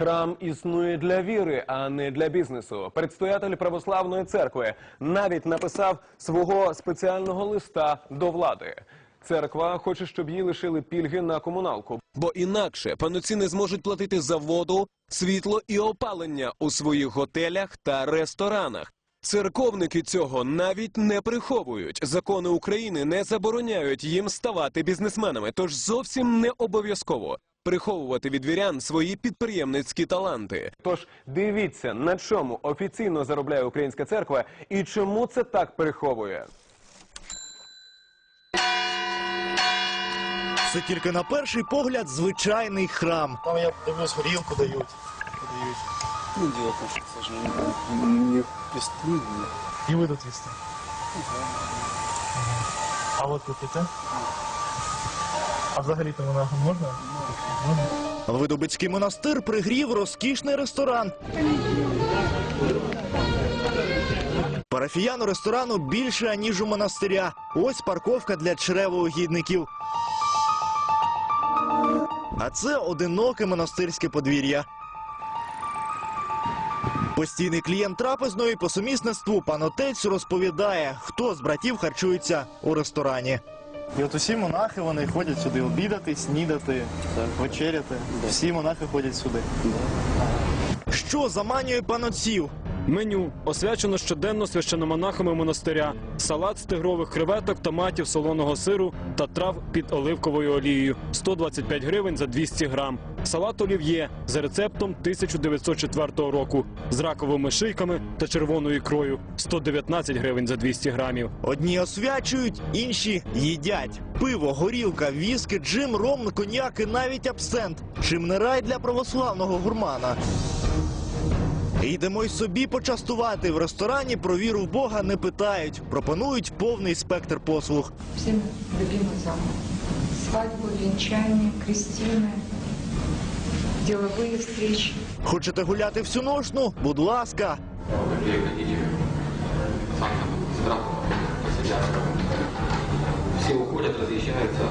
Храм існує для віри, а не для бізнесу. Предстоятель православної церкви навіть написав свого спеціального листа до влади. Церква хоче, щоб їй лишили пільги на комуналку, бо інакше пануці не зможуть платити за воду, світло і опалення у своїх готелях та ресторанах. Церковники цього навіть не приховують. Закони України не забороняють їм ставати бізнесменами, тож зовсім не обов'язково приховувати від вірян свої підприємницькі таланти. Тож дивіться, на чому офіційно заробляє українська церква і чому це так приховує. Це тільки на перший погляд звичайний храм. Там я дивлюсь, горілку дають. Подають. Ну, в том, что, к сожалению, не преступно. І ви тут їсте. А от тут іте? А взагалі то монахом можна? Видобицький монастир пригрів розкішний ресторан. Парафіян у ресторану більше, аніж у монастиря. Ось парковка для чревоугідників. А це одиноке монастирське подвір'я. Постійний клієнт трапезної по сумісництву пан отець розповідає, хто з братів харчується у ресторані. І от усі монахи вони ходять сюди обідати, снідати, вечеряти. Всі монахи ходять сюди. Що заманює панотців? Меню освячено щоденно священомонахами монастиря, салат з тигрових креветок, томатів, солоного сиру та трав під оливковою олією 125 гривень за 200 грам. Салат олів'є за рецептом 1904 року з раковими шийками та червоною ікрою 119 гривень за 200 грамів. Одні освячують, інші їдять. Пиво, горілка, віски, джим, ром, коньяк і навіть абсент. Чим не рай для православного гурмана. Йдемо й собі почастувати. В ресторані про віру в Бога не питають. Пропонують повний спектр послуг. всем любимых зал. Свадьбы, венчания, крестины, деловые встречи. Хочете гуляти всю ношну? Будь ласка. Какие хотите. Сам с утра посидят. Все уходят, разъезжаются.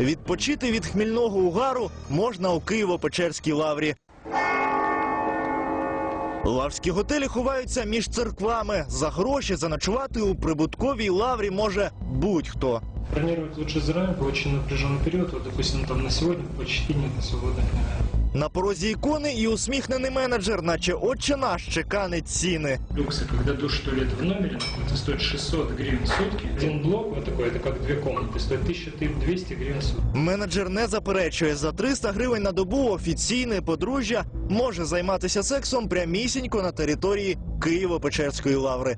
Відпочити від хмільного угару можна у Києво-Печерській лаврі. Лаврські готелі ховаються між церквами. За гроші заночувати у прибутковій лаврі може будь-хто. Бронировать лучше заранее, по очень напряженный период. Вот, допустим, там на сегодня почти нет свободных номеров. На порозі ікони і усміхнений менеджер, наче отче наш чеканить ціни. Люксы, когда душ туалет в номере, это стоит 600 гривен в сутки. Один блок, вот такой, это как две комнаты, стоит 1200 гривен в сутки. Менеджер не заперечує за 300 гривень на добу. Офіційне подружжя може займатися сексом прямісінько на території Києво-Печерської лаври.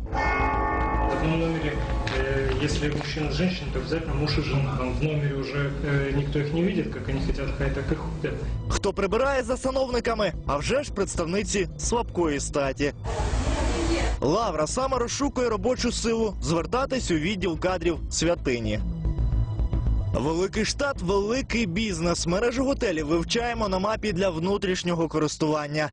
В одном номере, э, если мужчина с женщиной, то обязательно муж и жена. Там в номере уже э, никто их не видит, как они хотят ходить, так и ходят. Хто прибирає за сановниками? А вже ж представниці слабкої статі. Лавра саме розшукує робочу силу. Звертатись у відділ кадрів святині. Великий штат, великий бізнес. Мережу готелів вивчаємо на мапі для внутрішнього користування.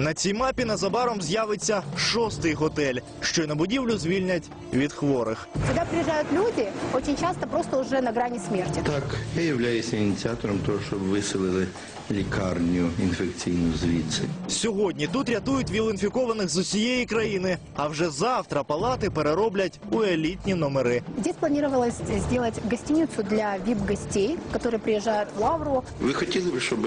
На цій мапі незабаром з'явиться шостий готель. Щойно будівлю звільнять від хворих. Сюда приезжают люди, очень часто просто уже на грани смерти. Так, я являюся ініціатором того, щоб виселили лікарню інфекційну звідси. Сьогодні тут рятують віл-інфікованих з усієї країни, а вже завтра палати перероблять у елітні номери. Здесь планировалось сделать гостиницу для вип-гостей, которые приезжают в Лавру. Ви хотіли б, щоб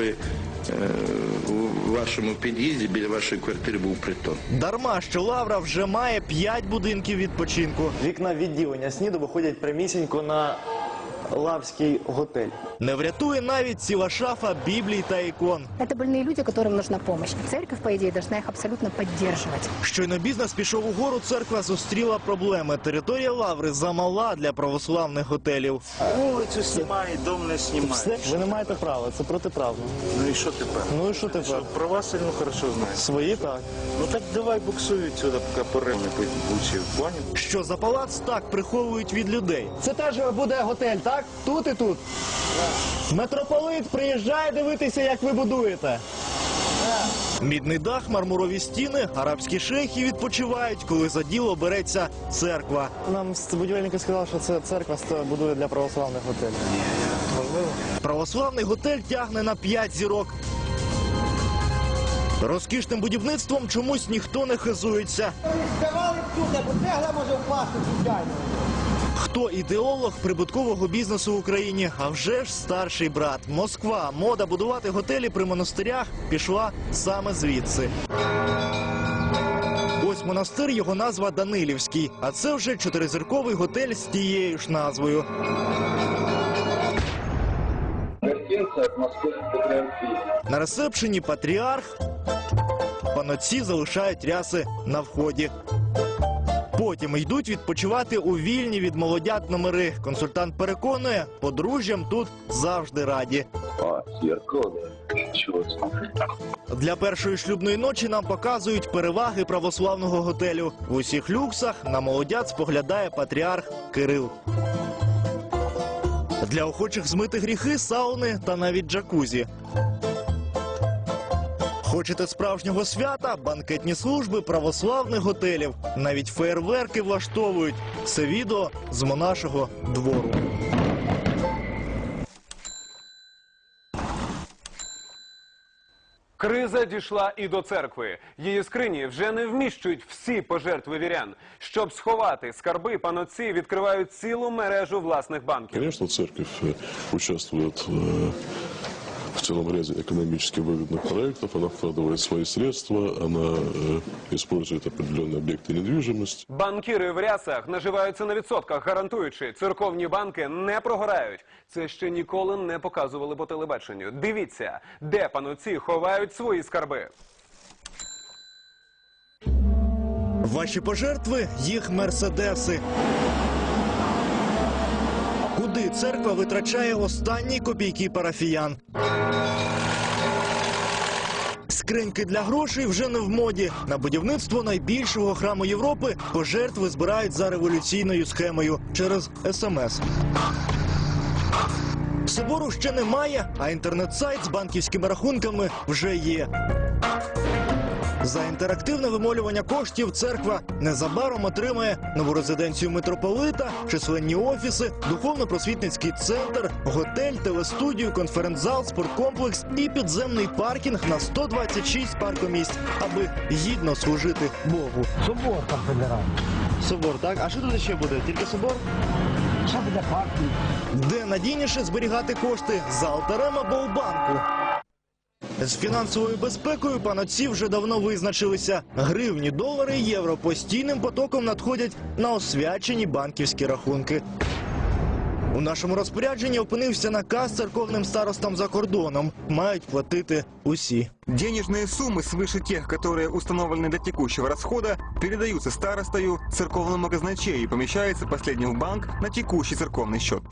у вашому під'їзді біля вашої квартири був притон? Дарма, що Лавра вже має п'ять будинків відпочинку. Вікна відділення сніду виходять прямісінько на лавський готель. Не врятує навіть ціла шафа біблій та ікон. Это больные люди, которым нужна помощь. Церковь, по идее, должна их абсолютно поддерживать. Щойно бізнес пішов угору, церква зустріла проблеми. Територія Лаври замала для православних готелів. Вулицю знімає, дом не знімає. Все, ви не маєте права, це протиправно. Ну і що тепер? Ну і що тепер? Що, про вас сильно хорошо знає. Свої так. Ну так давай буксуй відсюди, поки порем не получив. Поняв? Що за палац так приховують від людей. Це теж буде готель, так? Тут і тут. Митрополит приїжджає дивитися, як ви будуєте. Мідний дах, мармурові стіни, арабські шейхи відпочивають, коли за діло береться церква. Нам будівельники сказали, що це церква будує для православних готелів. Православний готель тягне на 5 зірок. Розкішним будівництвом чомусь ніхто не хизується. Хто ідеолог прибуткового бізнесу в Україні? А вже ж старший брат. Москва. Мода будувати готелі при монастирях пішла саме звідси. Ось монастир, його назва Данилівський. А це вже чотиризірковий готель з тією ж назвою. На ресепшені патріарх. Панотці залишають ряси на вході. Потім йдуть відпочивати у вільні від молодят номери. Консультант переконує, подружжям тут завжди раді. Для першої шлюбної ночі нам показують переваги православного готелю. В усіх люксах на молодят споглядає патріарх Кирил. Для охочих змити гріхи, сауни та навіть джакузі. Хочете справжнього свята? Банкетні служби православних готелів. Навіть феєрверки влаштовують. Це відео з монашого двору. Криза дійшла і до церкви. Її скрині вже не вміщують всі пожертви вірян. Щоб сховати скарби, панотці відкривають цілу мережу власних банків. Конечно, церковь э, участвует э, в целом ряде экономически выгодных проектов, она вкладывает свои средства, она э, использует определенные объекты недвижимости. Банкіри в рясах наживаються на відсотках, гарантуючи, церковні банки не прогорають. Це ще ніколи не показували по телебаченню. Дивіться, де панотці ховають свої скарби. Ваші пожертви їх мерседеси. Куди церква витрачає останні копійки парафіян? Скриньки для грошей вже не в моді. На будівництво найбільшого храму Європи пожертви збирають за революційною схемою через СМС. Собору ще немає, а інтернет-сайт з банківськими рахунками вже є. За інтерактивне вимолювання коштів церква незабаром отримає нову резиденцію митрополита, численні офіси, духовно-просвітницький центр, готель, телестудію, конференц-зал, спорткомплекс і підземний паркінг на 126 паркомісць, аби гідно служити Богу. Собор там федеральний. Собор, так? А що тут ще буде? Тільки собор? Що буде паркінг? Де надійніше зберігати кошти за алтарем або у банку. З фінансовою безпекою паноці вже давно визначилися. Гривні, долари євро постійним потоком надходять на освячені банківські рахунки. У нашому розпорядженні опинився наказ церковним старостам за кордоном. Мають платити усі. Денежные суммы свыше тех, которые установлены для текущего расхода, передаются старостою церковному казначею и помещаются последним в банк на текущий церковный счет.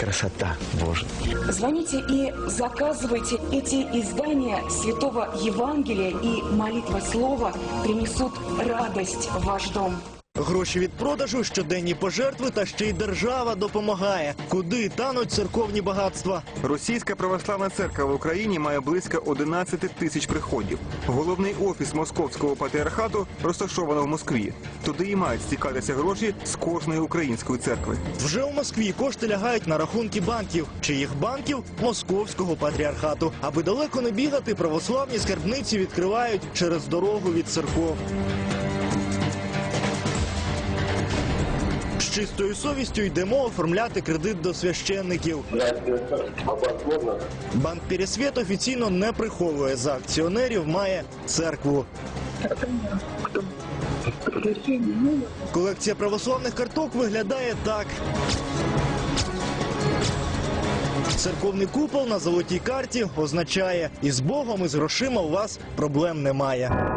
Красота, Боже. Звоните и заказывайте эти издания Святого Евангелия и молитва слова принесут радость в ваш дом. Гроші від продажу, щоденні пожертви та ще й держава допомагає. Куди тануть церковні багатства? Російська православна церква в Україні має близько 11 тисяч приходів. Головний офіс московського патріархату розташовано в Москві. Туди і мають стікатися гроші з кожної української церкви. Вже у Москві кошти лягають на рахунки банків, чиїх банків московського патріархату. Аби далеко не бігати, православні скарбниці відкривають через дорогу від церков. Чистою совістю йдемо оформляти кредит до священників. Банк Пересвіт офіційно не приховує за акціонерів, має церкву. Колекція православних карток виглядає так. Церковний купол на золотій карті означає і з Богом, і з грошима у вас проблем немає.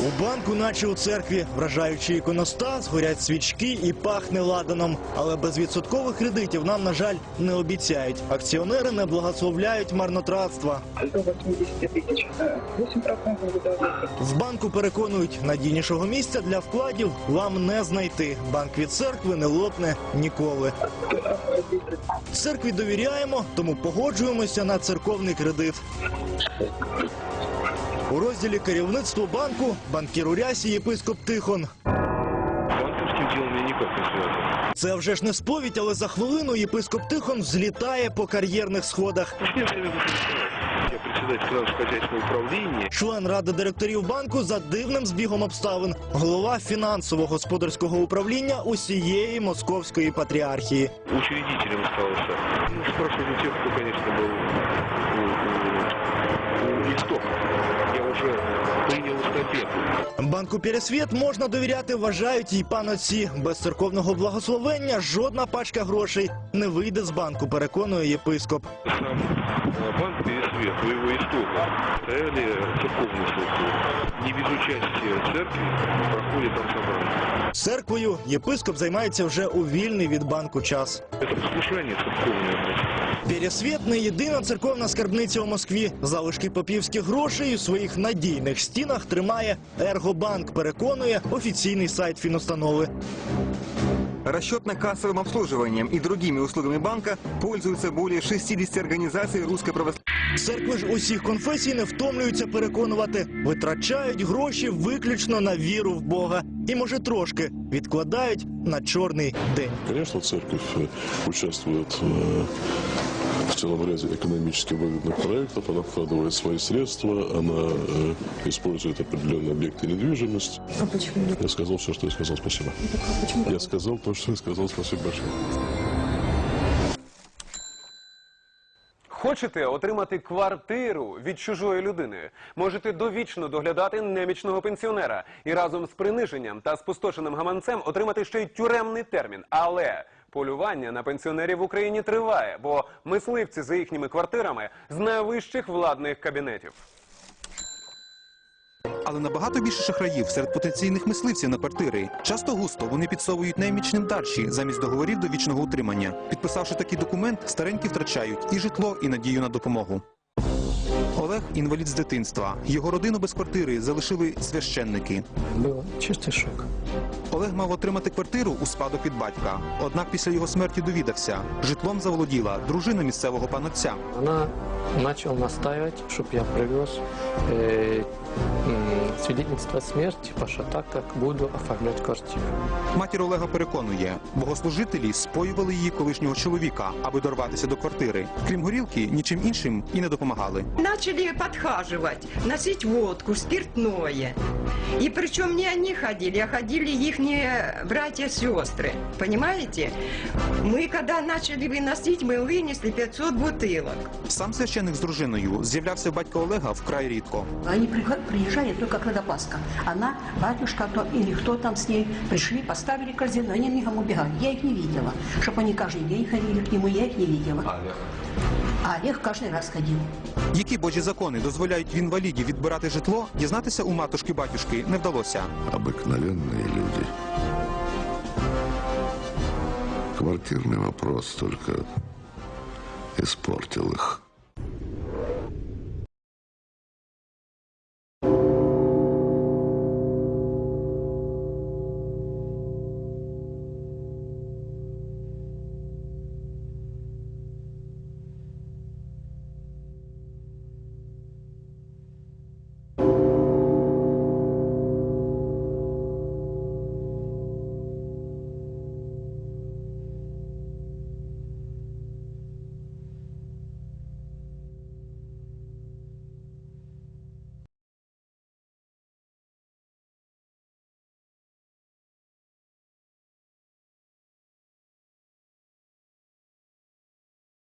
У банку, наче у церкві, вражаючи іконостас, горять свічки і пахне ладаном. Але безвідсоткових кредитів нам, на жаль, не обіцяють. Акціонери не благословляють марнотратства. До 80 тысяч. 8% В банку переконують, надійнішого місця для вкладів вам не знайти. Банк від церкви не лопне ніколи. Церкві довіряємо, тому погоджуємося на церковний кредит. У розділі керівництво банку банкір у рясі єпископ Тихон. банковским делом я никак не. Це вже ж не сповідь, але за хвилину єпископ Тихон взлітає по кар'єрних сходах. Я? Председатель управления. Член ради директорів банку за дивним збігом обставин, голова фінансово-господарського управління усієї московської патріархії. Учредителем остался. Ну, Спрашивать у тех, кто, конечно, был у, у- у истока. Я уже принял эстафету. Банку Пересвіт можна довіряти, вважають і панотці. Без церковного благословення жодна пачка грошей не вийде з банку, переконує єпископ. Сам э, банк Пересвет, у его истока, стояли церковные структуры. Не без участия церкви проходит там собрание. Церквою єпископ займається вже у вільний від банку час. Это послушание церковное. Пересвіт не єдина церковна скарбниця у Москві. Залишки попівських грошей у своїх надійних стінах тримає Ергобанк, переконує офіційний сайт фінустанови. Расчетно-кассовым обслуживанием и другими услугами банка пользуются более 60 организаций Русской Православной Церкви ж усіх конфесій не втомлюються переконувати, витрачають гроші виключно на віру в Бога і, може, трошки відкладають на чорний день. Конечно, церковь э, участвует э, в целом ряде экономически выгодных проектов, она вкладывает свои средства, она э, использует определенные объекты недвижимости. А почему нет? Я сказал все, что я сказал. Спасибо. Почему? Я сказал то, что я сказал. Спасибо большое. Хочете отримати квартиру від чужої людини? Можете довічно доглядати немічного пенсіонера і разом з приниженням та спустошеним гаманцем отримати ще й тюремний термін. Але полювання на пенсіонерів в Україні триває, бо мисливці за їхніми квартирами з найвищих владних кабінетів. Але набагато більше шахраїв серед потенційних мисливців на квартири. Часто густо вони підсовують наймічним дарші замість договорів до вічного утримання. Підписавши такий документ, старенькі втрачають і житло, і надію на допомогу. Олег інвалід з дитинства. Його родину без квартири залишили священники. Було чистий шок. Олег мав отримати квартиру у спадок від батька. Однак після його смерті довідався. Житлом заволоділа дружина місцевого панотця. Она начал настаивать, чтобы я привез э, м, свидетельство смерти, так как буду оформлять квартиру. Матір Олега переконує, богослужителі споювали її колишнього чоловіка, аби дорватися до квартири. Крім горілки, нічим іншим і не допомагали. начали подхаживать, носить водку, спиртное. И причем не они ходили, а ходили их братья-сестры. Понимаете? Ми, коли почали виносити, мы вынесли 500 бутылок. Сам священник с дружиною з'являвся батько Олега вкрай рідко. Они приезжали только коли Пасха. Вона, батюшка то, или кто там с ней пришли, поставили корзину, они мигом убегали, Я их не видела, щоб они каждый день ходили к нему, я їх не бачила. А Олег каждый раз ходил. Які божі закони дозволяють в інвалідів відбирати житло, дізнатися у матушки батюшки не вдалося. Обыкновенные люди. Квартирный вопрос только испортил их.